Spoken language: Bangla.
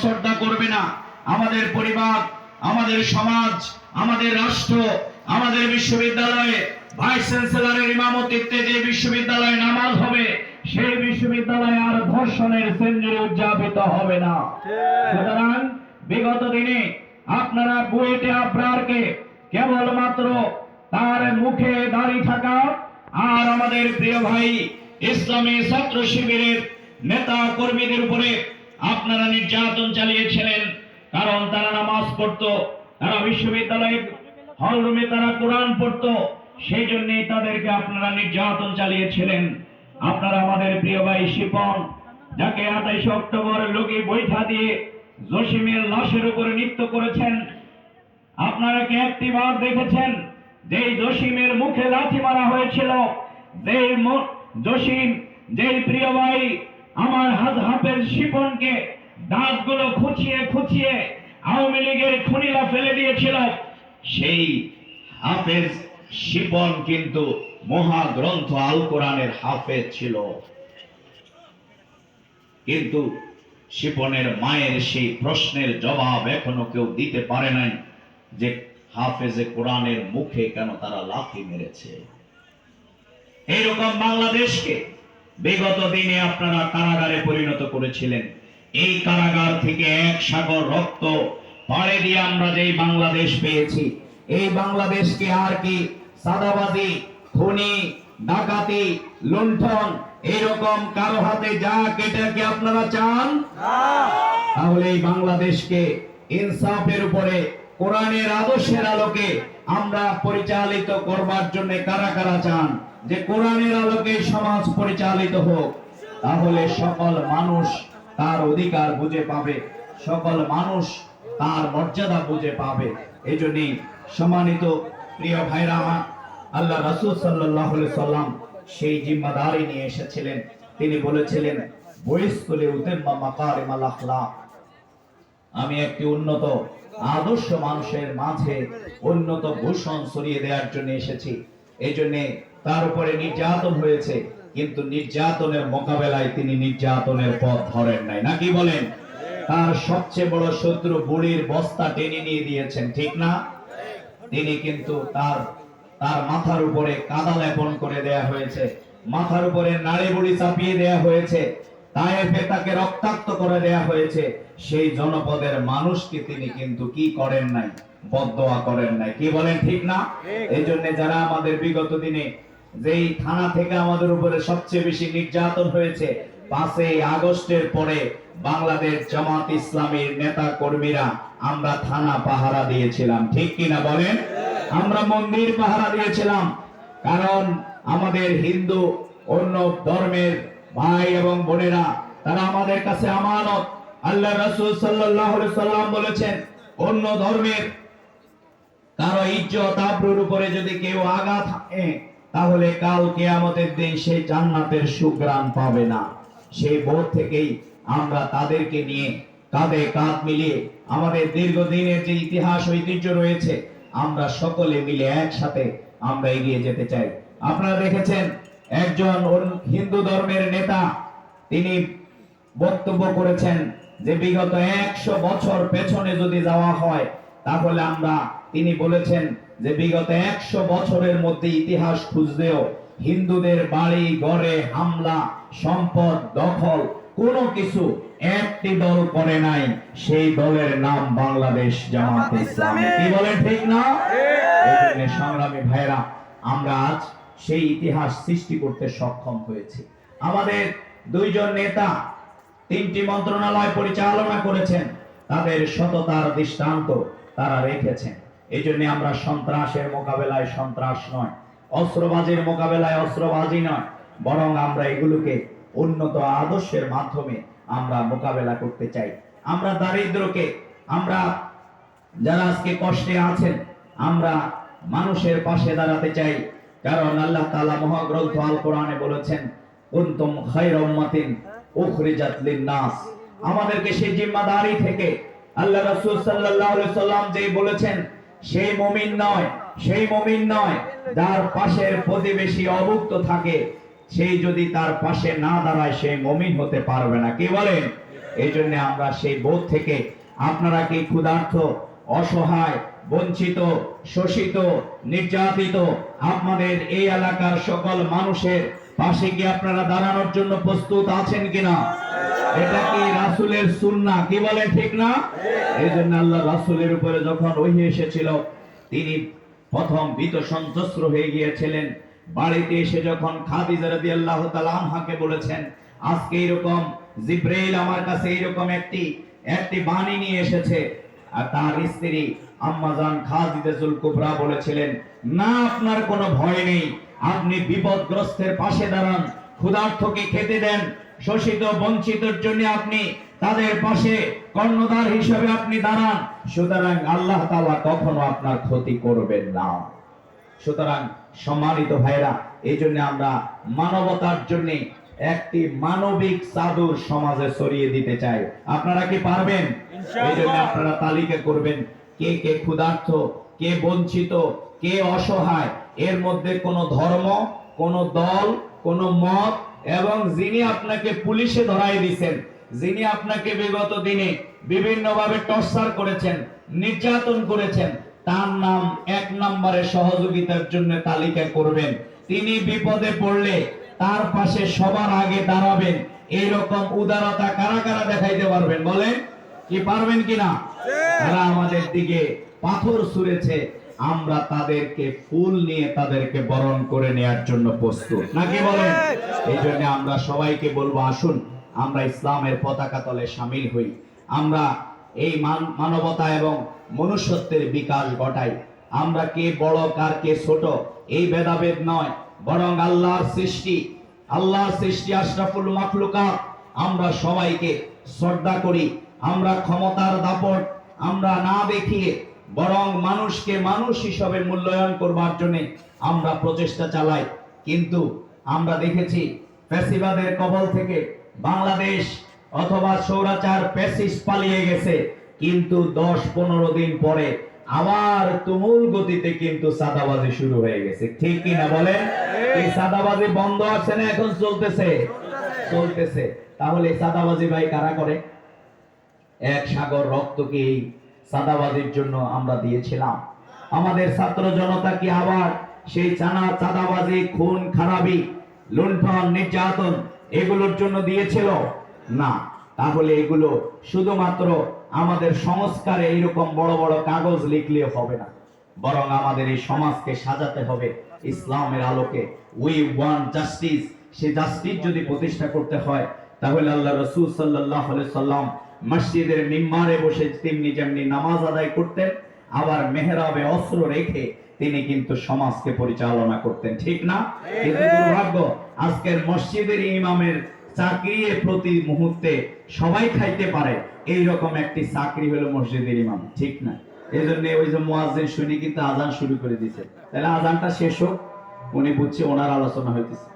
শ্রদ্ধা করবে না। আমাদের পরিবার, আমাদের সমাজ, আমাদের রাষ্ট্র, আমাদের বিশ্ববিদ্যালয়ে ভাইস চ্যান্সেলরের ইমামতিত্বে যে বিশ্ববিদ্যালয়ে নামাজ হবে, সেই বিশ্ববিদ্যালয়ে আর ধর্ষণের সেঞ্চুরি উদযাপিত হবে না। সুতরাং বিগত দিনে আপনারা বুয়েটে আবরারকে কেবলমাত্র তার মুখে দাঁড়িয়ে থাকা আর আমাদের প্রিয় ভাই ইসলামী ছাত্র শিবিরের নেতা কর্মীদের উপরে আপনারা নির্যাতন চালিয়েছিলেন, কারণ তারা নামাজ পড়তো, তারা বিশ্ববিদ্যালয়ে হল রুমে তারা কোরআন পড়তো সেই জন্যই তাদেরকে আপনারা নির্যাতন চালিয়েছিলেন। আপনারা আমাদের প্রিয় ভাই শিপন, যাকে আঠাইশে অক্টোবর লোকে বৈঠা দিয়ে জসিমের লাশের উপরে নৃত্য করেছেন, আপনারা কি একটি বার দেখেছেন যেই জসিমের মুখে লাথি মারা হয়েছিল? যেই জসিম, যেই প্রিয় ভাই আমার হাত হাফের শিপনকে দাঁতগুলো খুঁচিয়ে খুঁচিয়ে আওয়ামী লীগের খুনিরা ফেলে দিয়েছিল। সেই হাফেজ শিপন কিন্তু মহাগ্রন্থ আল কোরআনের হাফেজ ছিল। কিন্তু শিপনের মায়ের সেই প্রশ্নের জবাব এখনও কেউ দিতে পারে নাই যে হাফেজে কোরআনের মুখে কেন তারা লাথি মেরেছে। এইরকম বাংলাদেশকে বিগত দিনে আপনারা কারাগারে পরিণত করেছিলেন। এই কারাগার থেকে এক সাগর রক্ত পাড়ে দিয়ে আমরা যেই বাংলাদেশ পেয়েছি এই বাংলাদেশকে আর কি সাদাবাজি খুনি ডাকাতি লুণ্ঠন এরকম কারও হাতে যা কেটে কি আপনারা চান? তাহলে এই বাংলাদেশকে ইনসাফের উপরে কোরআনের আদর্শের আলোকে আমরা পরিচালিত করবার জন্য কারা কারা চান? যে কোরআনের আলোকে সমাজ পরিচালিত হোক, তাহলে সকল মানুষ তার অধিকার বুঝে পাবে। সকল মানুষ তার মর্যাদা বুঝে পাবে। এই জন্যই সম্মানিত প্রিয় ভাইরা আমার, আল্লাহ রাসূল আলাইহি সাল্লাম সেই জিম্মাদারি নিয়ে এসেছিলেন। তিনি বলেছিলেন বইস্কুলে উতেম্মা আখলাক। আমি একটি উন্নত আদর্শ মানুষের মাঝে উন্নত ভূষণ ছড়িয়ে দেওয়ার জন্য এসেছি। এই জন্যে তার উপরে নির্যাতন হয়েছে, কিন্তু নির্যাতনের মোকাবেলায় তিনি নির্যাতনের পথ ধরেন নাই। নাকি বলেন? তার সবচেয়ে বড় শত্রু বুড়ির বস্তা টেনে নিয়ে দিয়েছেন, ঠিক না? তিনি কিন্তু তার তার মাথার উপরে কাদা লেপন করে দেয়া হয়েছে। মাথার উপরে নাড়ি বুড়ি চাপিয়ে দেয়া হয়েছে। তায়েফে তাকে রক্তাক্ত করে দেয়া হয়েছে। সেই জনপদের মানুষকে তিনি কিন্তু কি করেন নাই বদদোয়া করেন নাই। কি বলেন ঠিক না? এই জন্য যারা আমাদের বিগত দিনে যেই থানা থেকে আমাদের উপরে সবচেয়ে বেশি নির্যাতন হয়েছে পাঁচই আগস্টের পরে বাংলাদেশ জামাত ইসলামীর নেতা কর্মীরা আমরা থানা পাহারা দিয়েছিলাম। ঠিক কিনা বলেন? আমরা মন্দির পাহারা দিয়েছিলাম। কারণ আমাদের হিন্দু অন্য ধর্মের ভাই এবং বোনেরা, তারা আমাদের কাছে আমানত। আল্লাহ রাসূল সাল্লাল্লাহু সাল্লাম বলেছেন, অন্য ধর্মের কারও ইজ্জত আব্রুর উপরে যদি কেউ আঘাত হানে, তাহলে কাল কেয়ামতের দিন সে জান্নাতের সুগ্রাণ পাবে না। সেই বোধ থেকেই আমরা তাদেরকে নিয়ে কাঁধে কাঁধ মিলিয়ে আমাদের দীর্ঘদিনের যে ইতিহাস, ঐতিহ্য রয়েছে, আমরা সকলে মিলে একসাথে আমরা এগিয়ে যেতে চাই। আপনারা দেখেছেন একজন হিন্দু ধর্মের নেতা তিনি বক্তব্য করেছেন যে বিগত একশো বছর পেছনে যদি যাওয়া হয় তাহলে আমরা তিনি বলেছেন যে বিগত একশো বছরের মধ্যে ইতিহাস খুঁজলেও হিন্দুদের বাড়ি ঘরে হামলা সম্পদ দখল কোনো কিছু একটি দল করে নাই সেই দলের নাম বাংলাদেশ জামাত ইসলামী। কি বলেন ঠিক না? সংগ্রামী ভাইরা আমরা আজ সেই ইতিহাস সৃষ্টি করতে সক্ষম হয়েছি। আমাদের দুইজন নেতা তিনটি মন্ত্রণালয় পরিচালনা করেছেন, তাদের সততার দৃষ্টান্ত তারা রেখেছেন। এই জন্য আমরা সন্ত্রাসের মোকাবেলায় সন্ত্রাস নয়, অস্ত্রবাজির মোকাবেলায় অস্ত্রবাজি নয়, বরং আমরা এগুলোকে উন্নত আদর্শের মাধ্যমে আমরা মোকাবেলা করতে চাই। আমরা দারিদ্রকে, আমরা যারা আজকে কষ্টে আছেন, আমরা মানুষের পাশে দাঁড়াতে চাই কারণ আল্লাহ তাআলা মহাগ্রন্থ আল কোরআনে বলেছেন, কুনতুম খায়রা উখরিজাত লিন-নাস। আমাদেরকে সেই জিম্মাদারি থেকে আল্লাহ রাসূল সাল্লাল্লাহু আলাইহি সাল্লাম যে বলেছেন, সেই মুমিন নয়, সেই মুমিন নয়, যার পাশের প্রতিবেশী অভুক্ত থাকে, সেই যদি তার পাশে না দাঁড়ায় সেই মুমিন হতে পারবে না। কি বলেন? এই জন্য আমরা সেই বোধ থেকে, আপনারা কি ক্ষুধার্থ অসহায়, বঞ্চিত, শোষিত, নির্যাতিত আপনাদের এই এলাকার সকল মানুষের পাশে কি আপনারা দাঁড়ানোর জন্য প্রস্তুত আছেন কিনা? এটা কি রাসূলের সুন্নাহ কি বলেন ঠিক না? এই জন্য আল্লাহ রাসূলের উপরে যখন ওহি এসেছিল, তিনি প্রথম ভীত সন্ত্রস্ত হয়ে গিয়েছিলেন। বাড়িতে এসে যখন খাদিজা রাদিয়াল্লাহু তাআলা আনহাকে বলেছেন, আজকে এরকম জিব্রাইল আমার কাছে এরকম একটি একটি বাণী নিয়ে এসেছে আর তার স্ত্রী আম্মাজান খাদিজাতুল কুবরা বলেছিলেন, না, আপনার কোনো ভয় নেই। আপনি বিপদগ্রস্তের পাশে দাঁড়ান। ক্ষুধার্তকে খেতে দেন। শোষিত, বঞ্চিতের জন্য আপনি তাদের পাশে কর্ণধার হিসেবে আপনি দাঁড়ান। সুতরাং আল্লাহ তাআলা কখনো আপনার ক্ষতি করবেন না। সুতরাং সম্মানিত ভাইরা এই জন্য আমরা মানবতার জন্য একটি মানবিক চাদর সমাজে ছড়িয়ে দিতে চাই। আপনারা কি পারবেন? এই জন্য আপনারা তালিকা করবেন, কে কে ক্ষুধার্ত, কে বঞ্চিত, কে অসহায়। এর মধ্যে কোনো ধর্ম দল মত, এবং যিনি আপনাকে পুলিশে ধরাই যিনি আপনাকে বিগত দিনে বিভিন্নভাবে টর্চার করেছেন, নির্যাতন করেছেন, তার নাম এক নম্বরে সহযোগিতার জন্য তালিকা করবেন। তিনি বিপদে পড়লে তার পাশে সবার আগে দাঁড়াবেন। এইরকম উদারতা কারা কারা দেখাইতে পারবেন বলেন? কি পারবেন কিনা? তারা আমাদের দিকে পাথর ছুঁড়েছে আমরা তাদেরকে ফুল নিয়ে তাদেরকে বরণ করে নেয়ার জন্য প্রস্তুত। নাকি বলেন? এই জন্য আমরা সবাইকে বলব আসুন আমরা ইসলামের পতাকা তলে সামিল হই। আমরা এই মান- মানবতা এবং মনুষ্যত্বের বিকাশ ঘটাই। আমরা কে বড় কার কে ছোট এই ভেদাভেদ নয়। বরং আল্লাহর সৃষ্টি আল্লাহর সৃষ্টি আশরাফুল মাখলুকাত। আমরা সবাইকে শ্রদ্ধা করি আমরা ক্ষমতার দাপট, আমরা না দেখিয়ে বরং মানুষকে মানুষ হিসাবে মূল্যায়ন করবার জন্য আমরা প্রচেষ্টা চালাই। কিন্তু আমরা দেখেছি ফ্যাসিবাদের কবল থেকে বাংলাদেশ অথবা সৌরাচার প্যাসিস পালিয়ে গেছে। কিন্তু দশ পনেরো দিন পরে আবার তুমুল গতিতে কিন্তু সাদাবাজি শুরু হয়ে গেছে। ঠিক কি না বলেন? এই সাদাবাজি বন্ধ আছে না, এখন চলতেছে? চলতেছে। তাহলে সাদাবাজি ভাই কারা করে? এক সাগর রক্তকে এই সাদাবাজির জন্য আমরা দিয়েছিলাম। আমাদের ছাত্র জনতা কি আবার সেই চানা চাঁদাবাজি, খুন, খারাপি, লুণ্ঠন, নির্যাতন এগুলোর জন্য দিয়েছিল? না। তাহলে এগুলো শুধুমাত্র আমাদের সংস্কারে এইরকম বড় বড় কাগজ লিখলে হবে না। বরং আমাদের এই সমাজকে সাজাতে হবে। ইসলামের আলোকে উই ওয়ান জাস্টিস সে জাস্টিস যদি প্রতিষ্ঠা করতে হয়, তাহলে আল্লাহ রসুল সাল্লাহ সাল্লাম মসজিদের মিম্বারে বসে তেমনি যেমনি নামাজ আদায় করতেন আবার মেহরাবে অস্ত্র রেখে তিনি কিন্তু সমাজকে পরিচালনা করতেন। ঠিক না? কিন্তু দুর্ভাগ্য আজকের মসজিদের ইমামের চাকরি প্রতি মুহূর্তে সবাই খাইতে পারে। এই রকম একটি চাকরি হলো মসজিদের ইমাম। ঠিক না? এই জন্য ওই যে মুয়াজ্জিন শুনি কিন্তু আজান শুরু করে দিছে। তাহলে আজানটা শেষ হোক উনি বুঝছে ওনার আলোচনা হইতেছে।